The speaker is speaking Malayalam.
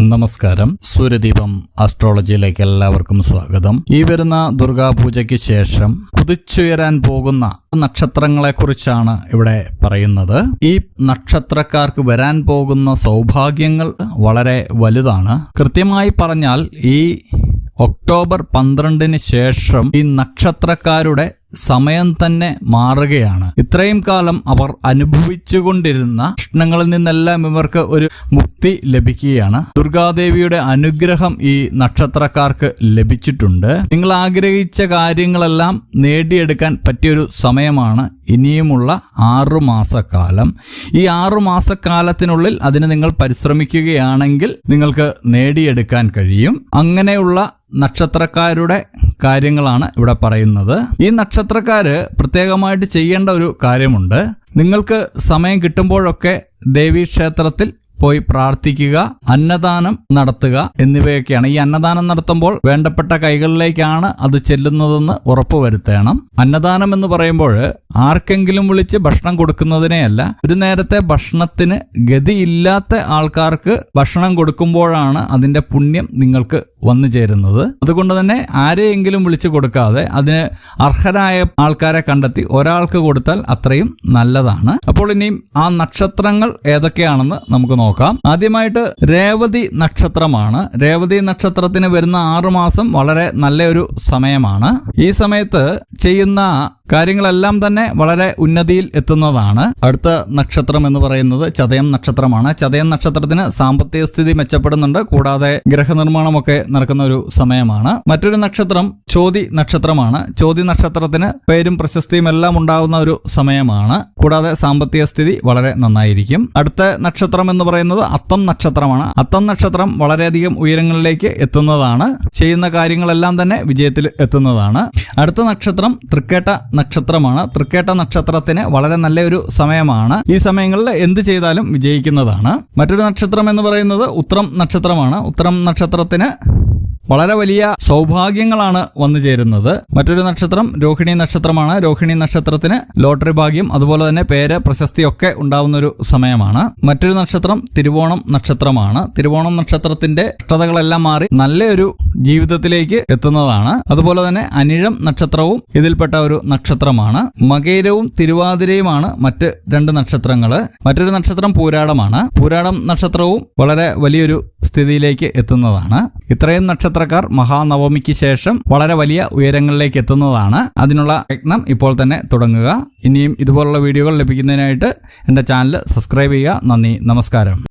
നമസ്കാരം. സൂര്യദീപം അസ്ട്രോളജിയിലേക്ക് എല്ലാവർക്കും സ്വാഗതം. ഈ വരുന്ന ദുർഗാപൂജയ്ക്ക് ശേഷം കുതിച്ചുയരാൻ പോകുന്ന നക്ഷത്രങ്ങളെക്കുറിച്ചാണ് ഇവിടെ പറയുന്നത്. ഈ നക്ഷത്രക്കാർക്ക് വരാൻ പോകുന്ന സൗഭാഗ്യങ്ങൾ വളരെ വലുതാണ്. കൃത്യമായി പറഞ്ഞാൽ ഈ ഒക്ടോബർ പന്ത്രണ്ടിന് ശേഷം ഈ നക്ഷത്രക്കാരുടെ സമയം തന്നെ മാറുകയാണ്. ഇത്രയും കാലം അവർ അനുഭവിച്ചുകൊണ്ടിരുന്ന പ്രശ്നങ്ങളിൽ നിന്നെല്ലാം ഇവർക്ക് ഒരു മുക്തി ലഭിക്കുകയാണ്. ദുർഗാദേവിയുടെ അനുഗ്രഹം ഈ നക്ഷത്രക്കാർക്ക് ലഭിച്ചിട്ടുണ്ട്. നിങ്ങൾ ആഗ്രഹിച്ച കാര്യങ്ങളെല്ലാം നേടിയെടുക്കാൻ പറ്റിയൊരു സമയമാണ് ഇനിയുമുള്ള ആറു മാസക്കാലം. ഈ ആറു മാസക്കാലത്തിനുള്ളിൽ അതിന് നിങ്ങൾ പരിശ്രമിക്കുകയാണെങ്കിൽ നിങ്ങൾക്ക് നേടിയെടുക്കാൻ കഴിയും. അങ്ങനെയുള്ള നക്ഷത്രക്കാരുടെ കാര്യങ്ങളാണ് ഇവിടെ പറയുന്നത്. ഈ നക്ഷത്രക്കാര് പ്രത്യേകമായിട്ട് ചെയ്യേണ്ട ഒരു കാര്യമുണ്ട്. നിങ്ങൾക്ക് സമയം കിട്ടുമ്പോഴൊക്കെ ദേവീക്ഷേത്രത്തിൽ പോയി പ്രാർത്ഥിക്കുക അന്നദാനം നടത്തുക എന്നിവയൊക്കെയാണ്. ഈ അന്നദാനം നടത്തുമ്പോൾ വേണ്ടപ്പെട്ട കൈകളിലേക്കാണ് അത് ചെല്ലുന്നതെന്ന് ഉറപ്പുവരുത്തണം അന്നദാനം എന്ന് പറയുമ്പോൾ ആർക്കെങ്കിലും വിളിച്ച് ഭക്ഷണം കൊടുക്കുന്നതിനെയല്ല ഒരു നേരത്തെ ഭക്ഷണത്തിന് ഗതിയില്ലാത്ത ആൾക്കാർക്ക് ഭക്ഷണം കൊടുക്കുമ്പോഴാണ് അതിന്റെ പുണ്യം നിങ്ങൾക്ക് വന്നു ചേരുന്നത്. അതുകൊണ്ട് തന്നെ ആരെയെങ്കിലും വിളിച്ചു കൊടുക്കാതെ അതിന് അർഹരായ ആൾക്കാരെ കണ്ടെത്തി ഒരാൾക്ക് കൊടുത്താൽ അത്രയും നല്ലതാണ്. അപ്പോൾ ഇനിയും ആ നക്ഷത്രങ്ങൾ ഏതൊക്കെയാണെന്ന് നമുക്ക് നോക്കാം. ആദ്യമായിട്ട് രേവതി നക്ഷത്രമാണ്. രേവതി നക്ഷത്രത്തിന് വരുന്ന ആറു മാസം വളരെ നല്ലൊരു സമയമാണ്. ഈ സമയത്ത് ചെയ്യുന്ന കാര്യങ്ങളെല്ലാം തന്നെ വളരെ ഉന്നതിയിൽ എത്തുന്നതാണ്. അടുത്ത നക്ഷത്രം എന്ന് പറയുന്നത് ചതയം നക്ഷത്രമാണ്. ചതയം നക്ഷത്രത്തിന് സാമ്പത്തിക സ്ഥിതി മെച്ചപ്പെടുന്നുണ്ട്. കൂടാതെ ഗ്രഹനിർമ്മാണമൊക്കെ നടക്കുന്ന ഒരു സമയമാണ്. മറ്റൊരു നക്ഷത്രം ചോതി നക്ഷത്രമാണ്. ചോതി നക്ഷത്രത്തിന് പേരും പ്രശസ്തിയും എല്ലാം ഉണ്ടാകുന്ന ഒരു സമയമാണ്. കൂടാതെ സാമ്പത്തിക സ്ഥിതി വളരെ നന്നായിരിക്കും. അടുത്ത നക്ഷത്രം എന്ന് പറയുന്നത് അത്തം നക്ഷത്രമാണ്. അത്തം നക്ഷത്രം വളരെയധികം ഉയരങ്ങളിലേക്ക് എത്തുന്നതാണ്. ചെയ്യുന്ന കാര്യങ്ങളെല്ലാം തന്നെ വിജയത്തിൽ എത്തുന്നതാണ്. അടുത്ത നക്ഷത്രം തൃക്കേട്ട നക്ഷത്രമാണ്. തൃക്കേട്ട നക്ഷത്രത്തിന് വളരെ നല്ലൊരു സമയമാണ്. ഈ സമയങ്ങളിൽ എന്ത് ചെയ്താലും വിജയിക്കുന്നതാണ്. മറ്റൊരു നക്ഷത്രം എന്ന് പറയുന്നത് ഉത്രം നക്ഷത്രമാണ്. ഉത്രം നക്ഷത്രത്തിന് വളരെ വലിയ സൗഭാഗ്യങ്ങളാണ് വന്നു ചേരുന്നത്. മറ്റൊരു നക്ഷത്രം രോഹിണി നക്ഷത്രമാണ്. രോഹിണി നക്ഷത്രത്തിന് ലോട്ടറി ഭാഗ്യം അതുപോലെ തന്നെ പേര് പ്രശസ്തിയൊക്കെ ഉണ്ടാവുന്ന ഒരു സമയമാണ്. മറ്റൊരു നക്ഷത്രം തിരുവോണം നക്ഷത്രമാണ്. തിരുവോണം നക്ഷത്രത്തിന്റെ കഷ്ടതകളെല്ലാം മാറി നല്ലൊരു ജീവിതത്തിലേക്ക് എത്തുന്നതാണ്. അതുപോലെ തന്നെ അനിഴം നക്ഷത്രവും ഇതിൽപ്പെട്ട ഒരു നക്ഷത്രമാണ്. മകേരവും തിരുവാതിരയുമാണ് മറ്റ് രണ്ട് നക്ഷത്രങ്ങൾ മറ്റൊരു നക്ഷത്രം പൂരാടമാണ്. പൂരാടം നക്ഷത്രവും വളരെ വലിയൊരു സ്ഥിതിയിലേക്ക് എത്തുന്നതാണ്. ഇത്രയും നക്ഷത്രക്കാർ മഹാനവമിക്ക് ശേഷം വളരെ വലിയ ഉയരങ്ങളിലേക്ക് എത്തുന്നതാണ്. അതിനുള്ള യത്നം ഇപ്പോൾ തന്നെ തുടങ്ങുക. ഇനിയും ഇതുപോലുള്ള വീഡിയോകൾ ലഭിക്കുന്നതിനായിട്ട് എന്റെ ചാനൽ സബ്സ്ക്രൈബ് ചെയ്യുക. നന്ദി. നമസ്കാരം.